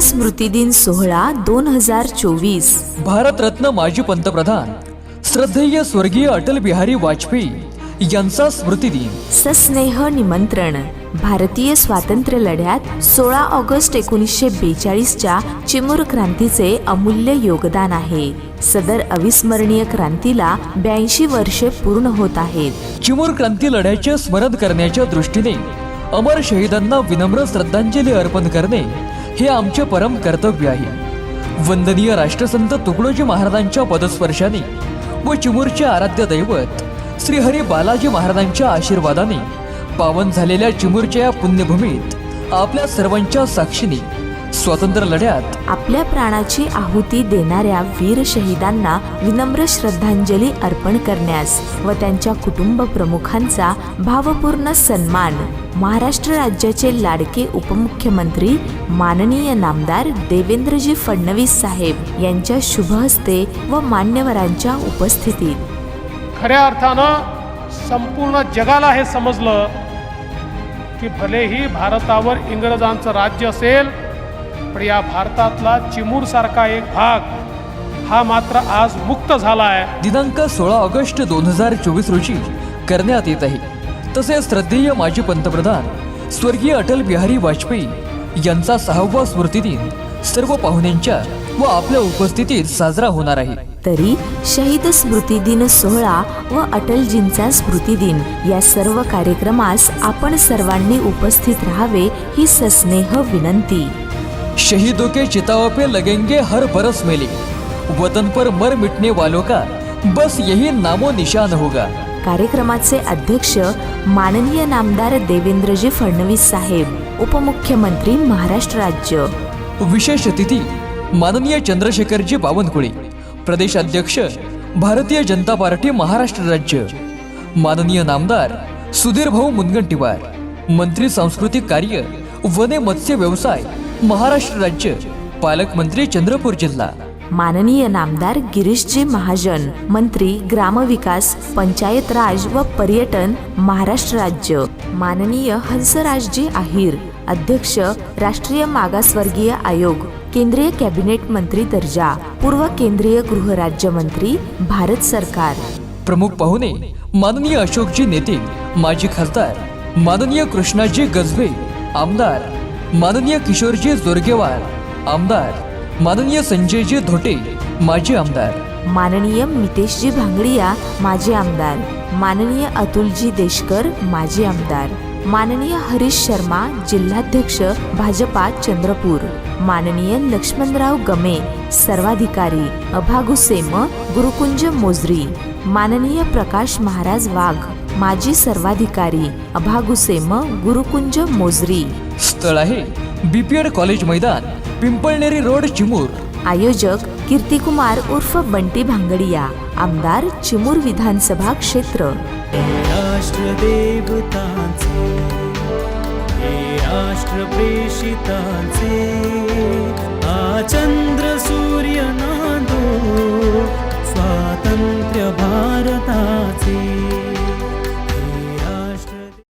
स्मृती दिन सोहळा दोन हजार चोवीस. भारतरत्न माजी पंतप्रधान श्रद्धेय स्वर्गीय अटल बिहारी वाजपेयी यांचा स्मृतिदिन सस्नेह निमंत्रण. भारतीय स्वातंत्र्य लढ्यात सोळा ऑगस्ट एकोणीसशे बेचाळीसच्या चिमुर क्रांतीचे अमूल्य योगदान आहे. सदर अविस्मरणीय क्रांतीला ब्याऐंशी वर्षे पूर्ण होत आहेत. चिमूर क्रांती लढ्याचे स्मरण करण्याच्या दृष्टीने अमर शहीदांना विनम्र श्रद्धांजली अर्पण करणे हे आमचे परम कर्तव्य आहे. वंदनीय राष्ट्रसंत तुकडोजी महाराजांच्या पदस्पर्शाने व चिमूरचे आराध्य दैवत श्रीहरी बालाजी महाराजांच्या आशीर्वादाने पावन झालेल्या चिमूरच्या या पुण्यभूमीत आपल्या सर्वांच्या साक्षीने स्वातंत्र्य लढ्यात. आपल्या प्राणाची आहुती देणाऱ्या वीर शहीदांना विनम्र श्रद्धांजली अर्पण करण्यास व त्यांच्या कुटुंब प्रमुखांचा भावपूर्ण सन्मान महाराष्ट्र राज्याचे लाडके उपमुख्यमंत्री माननीय नामदार देवेंद्रजी फडणवीस साहेब यांच्या शुभ हस्ते व मान्यवरांच्या उपस्थितीत. खऱ्या अर्थानं संपूर्ण जगाला हे समजलं की भलेही भारतावर इंग्रजांचं राज्य असेल पण या भारतातला चिमूरसारखा एक भाग हा मात्र आज मुक्त झाला आहे दिनांक सोळा ऑगस्ट दोन हजार चोवीस रोजी करण्यात येत आहे. तसेच श्रद्धेय माजी पंतप्रधान स्वर्गीय अटल बिहारी वाजपेयी यांचा सहावा स्मृतिदिन सर्व पाहुण्यांच्या व आपल्या उपस्थितीत साजरा होणार आहे. तरी शहीद स्मृती दिन सोहळा व अटलजींचा स्मृती दिन या सर्व कार्यक्रमास आपण सर्वांनी उपस्थित राहावे ही सस्नेह विनंती. शहीदों के चिताओं पे लगेंगे हर बरस मेले। वतन पर मर मिटने वालों का बस यही नामो निशान होगा। कार्यक्रमाचे अध्यक्ष माननीय नामदार देवेंद्रजी फडणवीस साहेब उपमुख्यमंत्री महाराष्ट्र राज्य। विशेष अतिथी माननीय चंद्रशेखरजी बावनकुळे प्रदेश अध्यक्ष भारतीय जनता पार्टी महाराष्ट्र राज्य। माननीय नामदार सुधीर भाऊ मुनगंटीवार मंत्री सांस्कृतिक कार्य वने मत्स्य व्यवसाय महाराष्ट्र राज्य पालकमंत्री चंद्रपूर जिल्हा. माननीय नामदार गिरीशजी महाजन मंत्री ग्रामविकास पंचायत राज व पर्यटन महाराष्ट्र राज्य. माननीय हंसराजजी आहिर अध्यक्ष राष्ट्रीय मागासवर्गीय आयोग केंद्रीय कॅबिनेट मंत्री दर्जा पूर्व केंद्रीय गृह राज्यमंत्री भारत सरकार. प्रमुख पाहुणे माननीय अशोकजी नेते माजी खासदार माननीय कृष्णाजी गजबे आमदार माननीय किशोरजी जोरगेवार आमदार. माननीय संजयजी धोटे माजी आमदार. माननीय मितेशजी भांगडिया माजी आमदार. माननीय अतुलजी देशकर माजी आमदार. माननीय हरीश शर्मा जिल्हाध्यक्ष भाजपा चंद्रपूर. माननीय लक्ष्मणराव गमे सर्वाधिकारी अभागुसेम गुरुकुंज मोजरी. माननीय प्रकाश महाराज वाघ माजी सर्वाधिकारी अभागुसेम गुरुकुंज मोजरी. स्थळ आहे बीपीएड कॉलेज मैदान पिंपळनेरी रोड चिमूर. आयोजक कीर्तिकुमार उर्फ बंटी भांगडिया आमदार चिमूर विधानसभा क्षेत्र. राष्ट्रदेवतांचे हे राष्ट्र प्रेषितांचे हा चंद्र सूर्य नादो